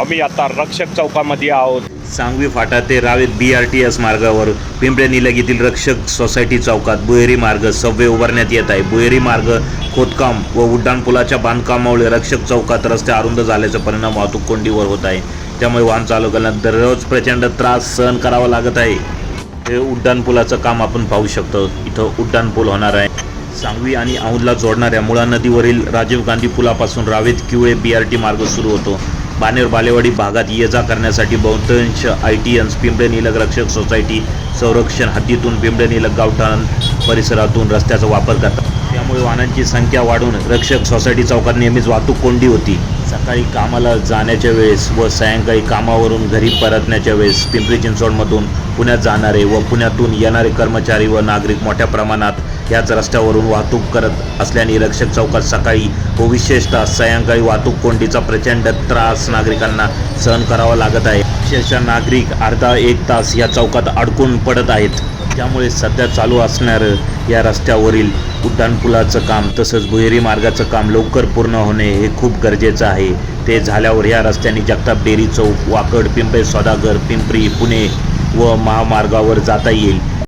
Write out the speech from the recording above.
आम्ही आता रक्षक चौकामध्ये आहोत. सांगवी फाटा ते Ravet B R T S मार्गावर पिंपळे निलग येथील रक्षक सोसायटी चौकात बुहेरी मार्ग सव्वे उभारण्यात येत आहे. बुहेरी मार्ग खोदकाम व उड्डाणपुलाच्या बांधकामामुळे रक्षक चौकात रस्ते अरुंद झाल्याचा परिणाम वाहतूक कोंडीवर होत आहे. त्यामुळे वाहन चालकांना दररोज प्रचंड त्रास सहन करावा लागत आहे. हे उड्डाणपुलाचं काम आपण पाहू शकतो. इथं उड्डाणपूल होणार आहे. सांगवी आणि औंधला जोडणाऱ्या मुळा नदीवरील Rajiv Gandhi पुलापासून Ravet Kiwale B R T मार्ग सुरू होतो. बानेर बालेवाडी भागात ये जा करण्यासाठी बहुतांश ITians Pimple Nilakh Rakshak society संरक्षण हद्दीतून पिंपळे निलग गावठाण परिसरातून रस्त्याचा वापर करतात. त्यामुळे वाहनांची संख्या वाढून रक्षक सोसायटी चौकात नेहमीच वाहतूक कोंडी होती. सकाळी कामाला जाण्याच्या वेळेस व सायंकाळी कामावरून घरी परतण्याच्या वेळेस पिंपरी चिंचवडमधून पुण्यात जाणारे व पुण्यातून येणारे कर्मचारी व नागरिक मोठ्या प्रमाणात याच रस्त्यावरून वाहतूक करत असल्याने रक्षक चौकात सकाळी व विशेषतः सायंकाळी वाहतूक कोंडीचा प्रचंड त्रास नागरिकांना सहन करावा लागत आहे. विशेषतः नागरिक अर्धा एक तास या चौकात अडकून पडत आहेत. त्यामुळे सध्या चालू असणारं या रस्त्यावरील उड्डाणपुलाचं काम तसंच भुहेरी मार्गाचं काम लवकर पूर्ण होणे हे खूप गरजेचं आहे. ते झाल्यावर या रस्त्याने जगताप डेअरी चौक वाकड पिंपळे सौदागर पिंपरी पुणे व महामार्गावर जाता येईल.